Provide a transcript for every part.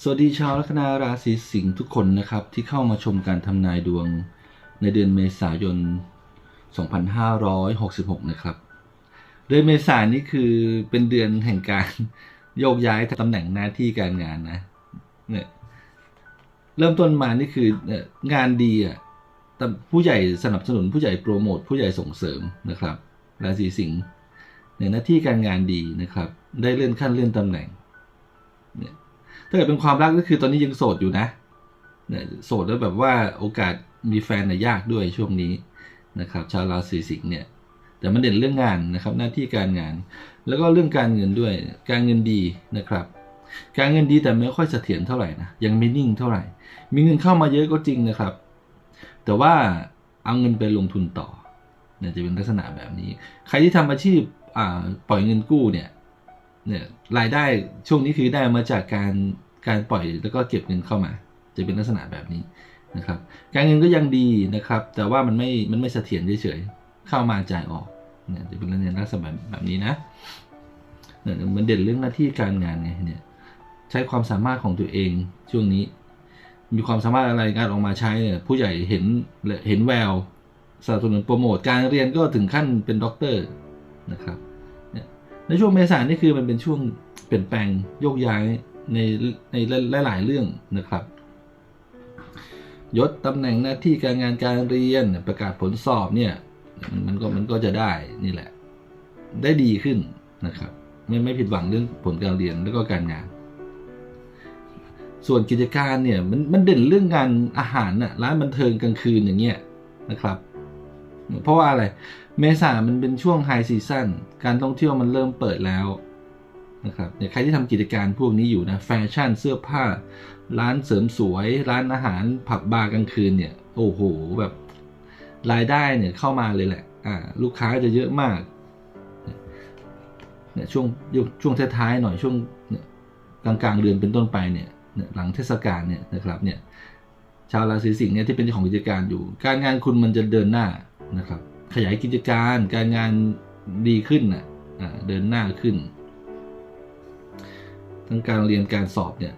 สวัสดีชาวลัคนาราศีสิงห์ทุกคนนะครับที่เข้ามาชมการทำนายดวงในเดือนเมษายน 2566 นะครับ เดือนเมษายนนี้คือเป็นเดือนแห่งการโยกย้ายตำแหน่งหน้าที่การงานนะเนี่ยเริ่มต้นมานี่คืองานดีอะผู้ใหญ่สนับสนุนผู้ใหญ่โปรโมทผู้ใหญ่ส่งเสริมนะครับราศีสิงห์เนี่ยหน้าที่การงานดีนะครับ ได้เลื่อนขั้นเลื่อนตำแหน่งเนี่ย ถ้าเกิดเป็นความรักก็คือตอนนี้ยังโสดอยู่นะเนี่ยโสดแล้วแบบว่าโอกาสมีแฟนน่ะยากด้วยช่วงนี้นะครับ ชาวราศีสิงห์เนี่ยแต่มันเด่นเรื่องงานนะครับหน้าที่การงาน แล้วก็เรื่องการเงินด้วยการเงินดีนะครับ การเงินดีแต่ไม่ค่อยเสถียรเท่าไหร่นะยังไม่นิ่งเท่าไหร่ มีเงินเข้ามาเยอะก็จริงนะครับ แต่ว่าเอาเงินไปลงทุนต่อเนี่ยจะเป็นลักษณะแบบนี้ ใครที่ทำอาชีพปล่อยเงินกู้เนี่ย เนี่ยรายได้ช่วงนี้คือได้มาจากการการปล่อยแล้วก็เก็บเงินเข้ามา จะเป็นลักษณะแบบนี้นะครับ การเงินก็ยังดีนะครับ แต่ว่ามันไม่มันไม่เสถียรเฉยๆเข้ามาจ่ายออกเนี่ยจะเป็นลักษณะลักษณะแบบนี้นะเนี่ยมันเด่นเรื่องหน้าที่การงานไงเนี่ยใช้ความสามารถของตัวเองช่วงนี้ มีความสามารถอะไรการออกมาใช้เนี่ยผู้ใหญ่เห็นเห็นแววสนับสนุนโปรโมทการเรียนก็ถึงขั้นเป็นด็อกเตอร์นะครับ ในช่วงเมษานี่คือมันเป็นช่วงเปลี่ยนแปลงโยกย้ายในในหลาย ๆ เรื่องนะครับยศตำแหน่งหน้าที่การงานการเรียนประกาศผลสอบเนี่ยมันมันก็มันก็จะได้นี่แหละ ได้ดีขึ้นนะครับ ไม่ไม่ผิดหวังเรื่องผลการเรียนแล้วก็การงาน ส่วนกิจการเนี่ยมันมันเด่นเรื่องงานอาหารน่ะร้านบันเทิงกลางคืนอย่างเงี้ยนะครับ เพราะว่าอะไร เมษามันเป็นช่วงไฮซีซั่นการท่องเที่ยวมันเริ่มเปิดแล้วนะครับเนี่ยใครที่ทำกิจการพวกนี้อยู่นะ แฟชั่นเสื้อผ้า ร้านเสริมสวย ร้านอาหารผับบาร์กลางคืนเนี่ย โอ้โห แบบรายได้เนี่ยเข้ามาเลยแหละอ่าลูกค้าจะเยอะมากเนี่ยช่วงช่วงท้ายๆหน่อยช่วงเนี่ยกลางเดือนเป็นต้นไปเนี่ยเนี่ยหลังเทศกาลเนี่ยนะครับเนี่ยชาวราศีสิงห์เนี่ยที่เป็นเจ้าของกิจการอยู่ การงานคุณมันจะเดินหน้า นะครับ ขยายกิจการการงานดีขึ้นนะ่ะเดินหน้าขึ้น ทั้งการเรียนการสอบเนี่ย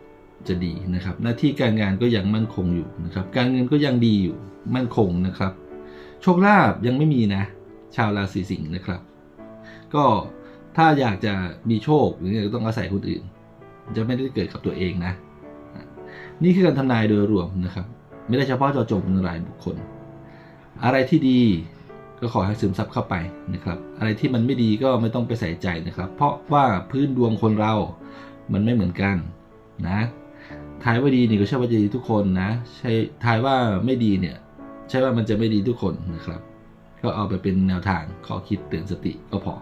จะดีนะครับ หน้าที่การงานก็ยังมั่นคงอยู่นะครับ การเงินก็ยังดีอยู่มั่นคงนะครับ โชคลาภยังไม่มีนะ ชาวราศีสิงห์นะครับ ก็ถ้าอยากจะมีโชคหรือต้องอาศัยคนอื่น จะไม่ได้เกิดกับตัวเองนะ นี่คือการทำนายโดยรวมนะครับ ไม่ได้เฉพาะเจาะจงเป็นรายบุคคล อะไรที่ดีก็ขอให้ซึมซับเข้าไปนะครับ อะไรที่มันไม่ดีก็ไม่ต้องไปใส่ใจนะครับ เพราะว่าพื้นดวงคนเรา มันไม่เหมือนกันนะทายว่าดีนี่ก็ใช่ว่าจะดีทุกคนนะ ใช่ทายว่าไม่ดีเนี่ย ใช่ว่ามันจะไม่ดีทุกคนนะครับ ก็เอาไปเป็นแนวทางข้อคิดเตือนสติก็พอ